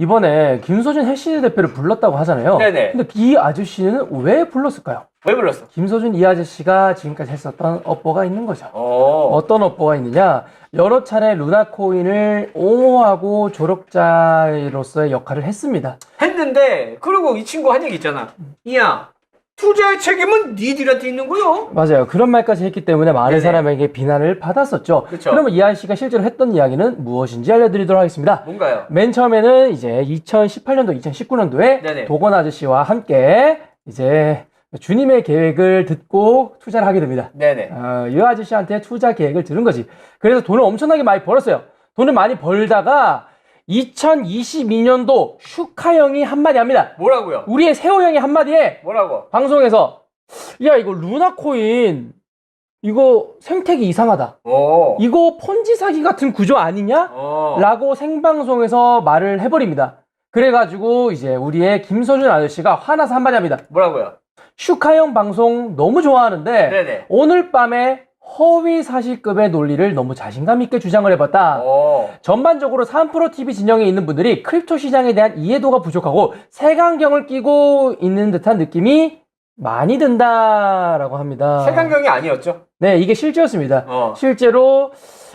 이번에 김소준 해시드 대표를 불렀다고 하잖아요. 네네. 근데 이 아저씨는 왜 불렀을까요? 왜 불렀어? 김소준 이 아저씨가 지금까지 했었던 업보가 있는 거죠. 어. 어떤 업보가 있느냐? 여러 차례 루나코인을 옹호하고 조력자로서의 역할을 했습니다. 했는데 그리고 이 친구 한 얘기 있잖아. 이야 투자의 책임은 니들한테 있는 거요. 맞아요. 그런 말까지 했기 때문에 많은 네네. 사람에게 비난을 받았었죠. 그쵸. 그러면 이 아저씨가 실제로 했던 이야기는 무엇인지 알려드리도록 하겠습니다. 뭔가요? 맨 처음에는 이제 2018년도, 2019년도에 네네. 도건 아저씨와 함께 이제 주님의 계획을 듣고 투자를 하게 됩니다. 네네. 어, 이 아저씨한테 투자 계획을 들은 거지. 그래서 돈을 엄청나게 많이 벌었어요. 돈을 많이 벌다가 2022년도 슈카 형이 한마디 합니다. 뭐라고요? 우리의 세호 형이 한마디에 뭐라고? 방송에서 야 이거 루나 코인 이거 생태계 이상하다. 오. 이거 폰지 사기 같은 구조 아니냐? 어. 라고 생방송에서 말을 해버립니다. 그래가지고 이제 우리의 김서준 아저씨가 화나서 한마디 합니다. 뭐라고요? 슈카 형 방송 너무 좋아하는데 네네. 오늘 밤에 허위 사실급의 논리를 너무 자신감 있게 주장을 해봤다. 어. 전반적으로 3프로 TV 진영에 있는 분들이 크립토 시장에 대한 이해도가 부족하고 색안경을 끼고 있는 듯한 느낌이 많이 든다라고 합니다. 색안경이 아니었죠? 네, 이게 실제였습니다. 어. 실제로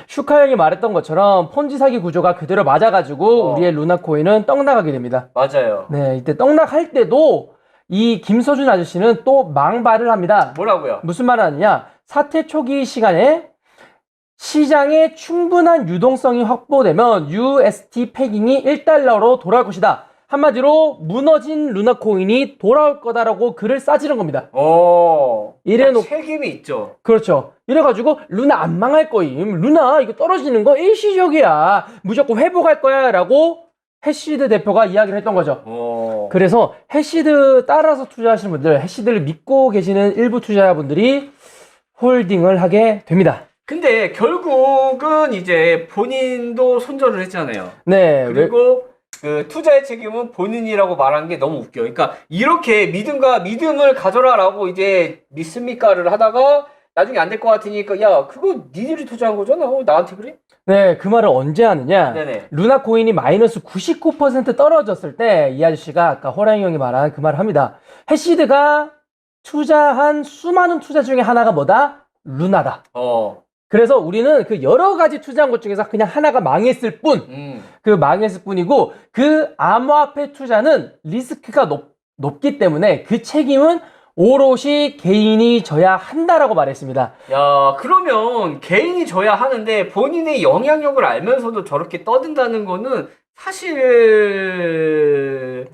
슈카 형이 말했던 것처럼 폰지 사기 구조가 그대로 맞아가지고 어. 우리의 루나 코인은 떡나가게 됩니다. 맞아요. 네, 이때 떡락할 때도 이 김서준 아저씨는 또 망발을 합니다. 뭐라고요? 무슨 말을 하느냐? 사태 초기 시간에 시장에 충분한 유동성이 확보되면 UST 패깅이 1달러로 돌아올 것이다. 한마디로 무너진 루나 코인이 돌아올 거다라고 글을 싸지른 겁니다. 어. 이래놓- 책임이 있죠. 그렇죠. 이래가지고 루나 안 망할 거임. 루나 이거 떨어지는 거 일시적이야. 무조건 회복할 거야라고 해시드 대표가 이야기를 했던 거죠. 어. 그래서 해시드 따라서 투자하시는 분들, 해시드를 믿고 계시는 일부 투자자분들이 홀딩을 하게 됩니다. 근데 결국은 이제 본인도 손절을 했잖아요. 네. 왜- 그리고 그 투자의 책임은 본인이라고 말한 게 너무 웃겨. 그러니까 이렇게 믿음과 믿음을 가져라라고 이제 믿습니까를 하다가 나중에 안 될 것 같으니까 야 그거 니들이 투자한 거잖아. 어, 나한테 그래? 네, 그 말을 언제 하느냐? 네네. 루나 코인이 마이너스 99% 떨어졌을 때 이 아저씨가 아까 호랑이 형이 말한 그 말을 합니다. 해시드가 투자한 수많은 투자 중에 하나가 뭐다? 루나다. 어. 그래서 우리는 그 여러 가지 투자한 것 중에서 그냥 하나가 망했을 뿐, 음. 그 망했을 뿐이고, 그 암호화폐 투자는 리스크가 높, 높기 때문에 그 책임은 오롯이 개인이 져야 한다라고 말했습니다. 야 그러면 개인이 져야 하는데 본인의 영향력을 알면서도 저렇게 떠든다는 거는 사실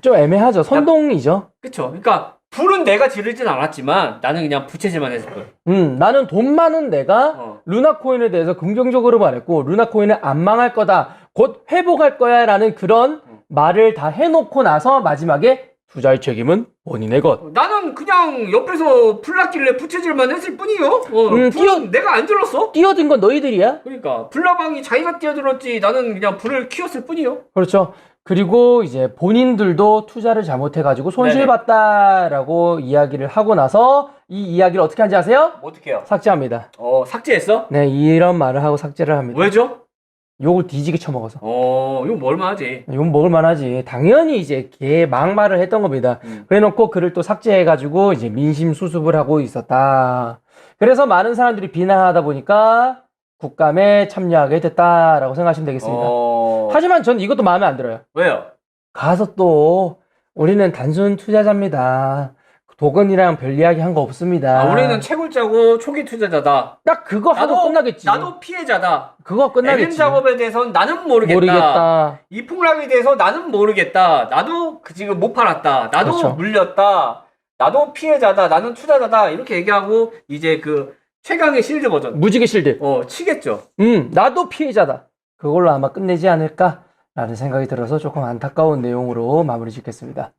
좀 애매하죠. 선동이죠. 그쵸. 그러니까 불은 내가 지르진 않았지만 나는 그냥 부채질만 했을 거야. 음, 나는 돈 많은 내가 어. 루나 코인에 대해서 긍정적으로 말했고, 루나 코인은 안 망할 거다, 곧 회복할 거야 라는 그런 음. 말을 다 해놓고 나서 마지막에 투자의 책임은 본인의 것. 어, 나는 그냥 옆에서 불 났길래 부채질만 했을 뿐이요. 어, 음, 불은 뛰어- 내가 안 질렀어. 뛰어든 건 너희들이야? 그러니까 불나방이 자기가 뛰어들었지 나는 그냥 불을 키웠을 뿐이요. 그렇죠. 그리고 이제 본인들도 투자를 잘못해가지고 손실 네네. 봤다라고 이야기를 하고 나서 이 이야기를 어떻게 하는지 아세요? 어떻게요? 삭제합니다. 어 삭제했어? 네, 이런 말을 하고 삭제를 합니다. 왜죠? 욕을 뒤지게 쳐먹어서. 어 이거 뭘만하지. 욕 먹을 만 하지. 당연히 이제 개 막말을 했던 겁니다. 음. 그래놓고 글을 또 삭제해가지고 이제 민심 수습을 하고 있었다. 그래서 많은 사람들이 비난하다 보니까 국감에 참여하게 됐다라고 생각하시면 되겠습니다. 어... 하지만 전 이것도 마음에 안 들어요. 왜요? 가서 또 우리는 단순 투자자입니다. 도건이랑 별 이야기 한 거 없습니다. 아, 우리는 채굴자고 초기 투자자다. 딱 그거 하고 끝나겠지. 나도 피해자다. 그거 끝나겠지. 작업에 대해서는 나는 모르겠다. 모르겠다. 이 폭락에 대해서 나는 모르겠다. 나도 그 지금 못 팔았다. 나도 그렇죠. 물렸다. 나도 피해자다. 나는 투자자다. 이렇게 얘기하고 이제 그 최강의 실드 버전. 무지개 실드. 어 치겠죠. 음, 나도 피해자다. 그걸로 아마 끝내지 않을까라는 생각이 들어서 조금 안타까운 내용으로 마무리 짓겠습니다.